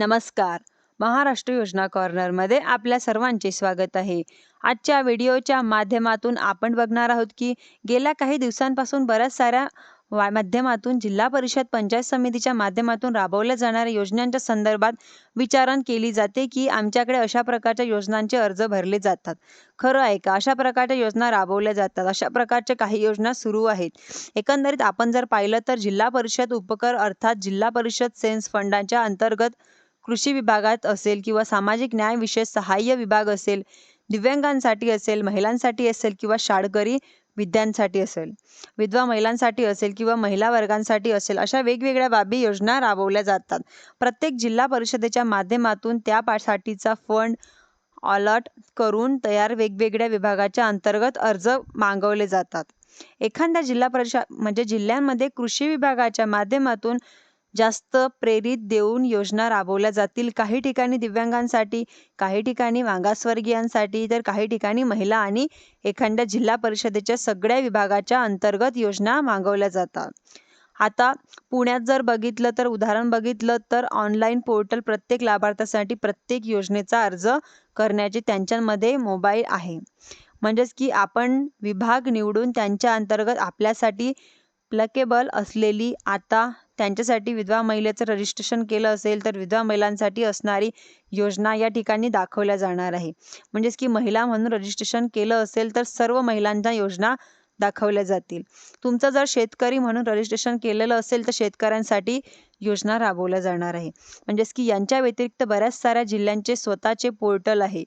नमस्कार. महाराष्ट्र योजना कॉर्नरमध्ये आपल्या सर्वांचे स्वागत आहे. आजच्या व्हिडिओच्या माध्यमातून आपण बघणार आहोत की गेल्या काही दिवसांपासून बऱ्याच साऱ्या वा माध्यमातून जिल्हा परिषद पंचायत समितीच्या माध्यमातून राबवल्या जाणाऱ्या योजनांच्या संदर्भात विचारण केली जाते की आमच्याकडे अशा प्रकारच्या योजनांचे अर्ज भरले जातात. खरं आहे का? अशा प्रकारच्या योजना राबवल्या जातात. अशा प्रकारच्या काही योजना सुरू आहेत. एकंदरीत आपण जर पाहिलं तर जिल्हा परिषद उपकर अर्थात जिल्हा परिषद सेन्स फंडांच्या अंतर्गत कृषी विभागात असेल किंवा सामाजिक न्याय विषय सहाय्य विभाग असेल दिव्यांगांसाठी असेल महिलांसाठी असेल किंवा शाळकरी विद्यांसाठी असेल विधवा महिलांसाठी असेल किंवा महिला वर्गांसाठी असेल अशा वेगवेगळ्या बाबी योजना राबवल्या जातात. प्रत्येक जिल्हा परिषदेच्या माध्यमातून त्या पासाठीचा फंड अलॉट करून तयार वेगवेगळ्या विभागाच्या अंतर्गत अर्ज मागवले जातात. एखाद्या जिल्हा परिषद म्हणजे जिल्ह्यांमध्ये कृषी विभागाच्या माध्यमातून जास्त प्रेरित देऊन योजना राबवल्या जातील. काही ठिकाणी दिव्यांगांसाठी काही ठिकाणी मागासवर्गीयांसाठी तर काही ठिकाणी महिला आणि एखाद्या जिल्हा परिषदेच्या सगळ्या विभागाच्या अंतर्गत योजना मागवल्या जातात. आता पुण्यात जर बघितलं तर उदाहरण बघितलं तर ऑनलाईन पोर्टल प्रत्येक लाभार्थ्यासाठी प्रत्येक योजनेचा अर्ज करण्याचे त्यांच्यामध्ये मोबाईल आहे. म्हणजेच की आपण विभाग निवडून त्यांच्या अंतर्गत आपल्यासाठी प्लकेबल असलेली आता त्यांच्यासाठी विधवा महिलेचं रजिस्ट्रेशन केलं असेल तर विधवा महिलांसाठी असणारी योजना या ठिकाणी दाखवल्या जाणार आहे. म्हणजेच की महिला म्हणून रजिस्ट्रेशन केलं असेल तर सर्व महिलांच्या योजना दाखवल्या जातील. तुमचं जर शेतकरी म्हणून रजिस्ट्रेशन केलेलं असेल तर शेतकऱ्यांसाठी योजना राबवल्या जाणार आहे. म्हणजेच की यांच्या व्यतिरिक्त बऱ्याच साऱ्या जिल्ह्यांचे स्वतःचे पोर्टल आहे.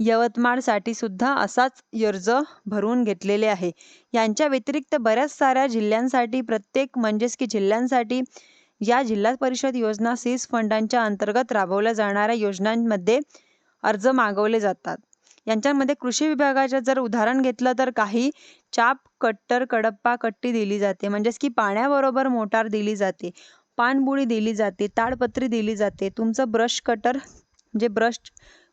यवतमाळसाठी सुद्धा असाच अर्ज भरून घेतलेले आहे. यांच्या व्यतिरिक्त बऱ्याच साऱ्या जिल्ह्यांसाठी प्रत्येक म्हणजेच की जिल्ह्यांसाठी या जिल्हा परिषद योजना सीस फंडांच्या अंतर्गत राबवल्या जाणाऱ्या योजनांमध्ये अर्ज मागवले जातात. यांच्यामध्ये कृषी विभागाचं जर उदाहरण घेतलं तर काही चाप कट्टर कडप्पा कट्टी दिली जाते. म्हणजेच की पाण्याबरोबर मोटार दिली जाते पाणबुडी दिली जाते ताडपत्री दिली जाते. तुमचं ब्रश कटर म्हणजे ब्रश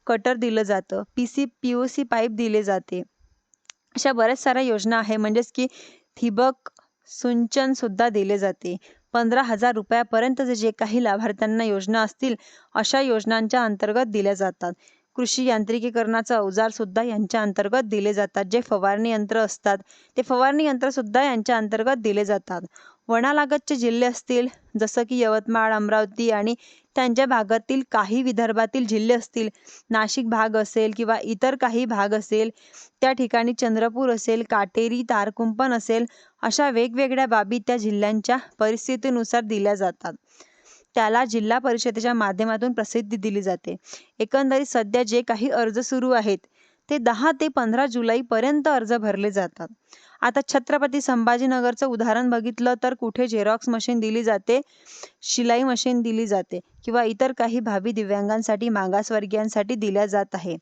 कटर दिलं जातं. P C P O C pipe दिले जाते. अशा बऱ्याच साऱ्या योजना आहे. म्हणजेच की ठिबक सिंचनसुद्धा दिले जाते. पंधरा हजार रुपयापर्यंतचे जे काही लाभार्थ्यांना योजना असतील अशा योजनांच्या अंतर्गत दिल्या जातात. कृषी यांत्रिकीकरणाचं अवजारसुद्धा यांच्या अंतर्गत दिले जातात. जे फवारणी यंत्र असतात ते फवारणी यंत्रसुद्धा यांच्या अंतर्गत दिले जातात. वनालागतचे जिल्हे असतील जसं की यवतमाळ अमरावती आणि त्यांच्या भागातील काही विदर्भातील जिल्हे असतील नाशिक भाग असेल किंवा इतर काही भाग असेल त्या ठिकाणी चंद्रपूर असेल काटेरी तारकुंपण असेल अशा वेगवेगळ्या बाबी त्या जिल्ह्यांच्या परिस्थितीनुसार दिल्या जातात. त्याला जिल्हा परिषदेच्या माध्यमातून प्रसिद्धी दिली जाते. एकंदरीत सध्या जे काही अर्ज सुरू आहेत ते दहा ते पंधरा जुलैपर्यंत अर्ज भरले जातात. आता छत्रपती संभाजीनगरचं उदाहरण बघितलं तर कुठे झेरॉक्स मशीन दिली जाते शिलाई मशीन दिली जाते किंवा इतर काही भावी दिव्यांगांसाठी मागासवर्गीयांसाठी दिल्या जात आहे.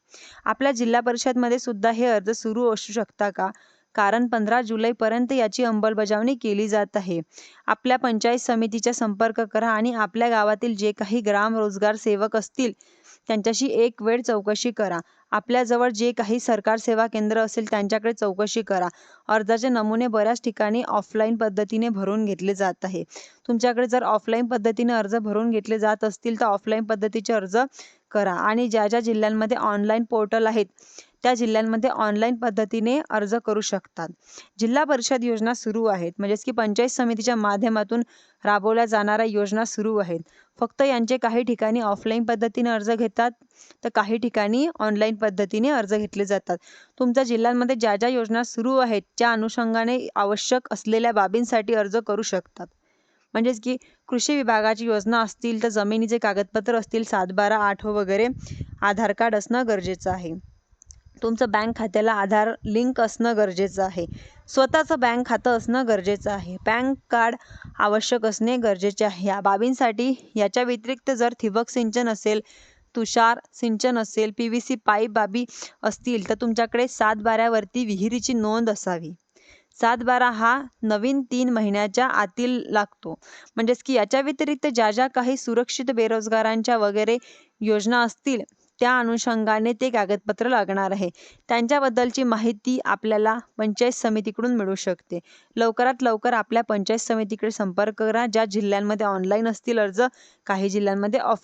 आपल्या जिल्हा परिषदमध्ये सुद्धा हे अर्ज सुरू असू शकता का? कारण पंधरा जुलैपर्यंत याची अंमलबजावणी केली जात आहे. आपल्या पंचायत समितीचा संपर्क करा आणि आपल्या गावातील जे काही ग्राम रोजगार सेवक असतील त्यांच्याशी एक वेळ चौकशी करा. आपल्याजवळ जे काही सरकार सेवा केंद्र असेल त्यांच्याकडे चौकशी करा. अर्जाचे नमुने बऱ्याच ठिकाणी ऑफलाईन पद्धतीने भरून घेतले जात आहे. तुमच्याकडे जर ऑफलाईन पद्धतीने अर्ज भरून घेतले जात असतील तर ऑफलाईन पद्धतीचे अर्ज करा. आणि ज्या ज्या जिल्ह्यांमध्ये ऑनलाईन पोर्टल आहेत त्या जिल्ह्यांमध्ये ऑनलाईन पद्धतीने अर्ज करू शकतात. जिल्हा परिषद योजना सुरू आहेत म्हणजेच की पंचायत समितीच्या माध्यमातून माध्यमातून राबवल्या जाणाऱ्या योजना सुरू आहेत. फक्त यांचे काही ठिकाणी ऑफलाईन पद्धतीने अर्ज घेतात तर काही ठिकाणी ऑनलाईन पद्धतीने अर्ज घेतले जातात. तुमच्या जिल्ह्यांमध्ये ज्या ज्या योजना सुरू आहेत त्या अनुषंगाने आवश्यक असलेल्या बाबींसाठी अर्ज करू शकतात. म्हणजेच की कृषी विभागाची योजना असतील तर जमिनीचे कागदपत्र असतील सातबारा आठ वगैरे आधार कार्ड असणं गरजेचं आहे. तुमचं बँक खात्याला आधार लिंक असणं गरजेचं आहे. स्वतःचं बँक खातं असणं गरजेचं आहे. पॅन कार्ड आवश्यक असणे गरजेचे आहे. या बाबींसाठी याच्या व्यतिरिक्त जर ठिबक सिंचन असेल तुषार सिंचन असेल पी व्ही सी पाईप बाबी असतील तर तुमच्याकडे सात बाऱ्यावरती विहिरीची नोंद असावी. सात बारा हा नवीन तीन महिन्याच्या आतील लागतो. म्हणजेच की याच्या व्यतिरिक्त ज्या ज्या काही सुरक्षित बेरोजगारांच्या वगैरे योजना असतील त्या अनुषंगाने ते कागदपत्र लागणार आहे. त्यांच्याबद्दलची माहिती आपल्याला पंचायत समितीकडून मिळू शकते. लवकरात लवकर आपल्या पंचायत समितीकडे संपर्क करा. ज्या जिल्ह्यांमध्ये ऑनलाईन असतील अर्ज काही जिल्ह्यांमध्ये ऑफ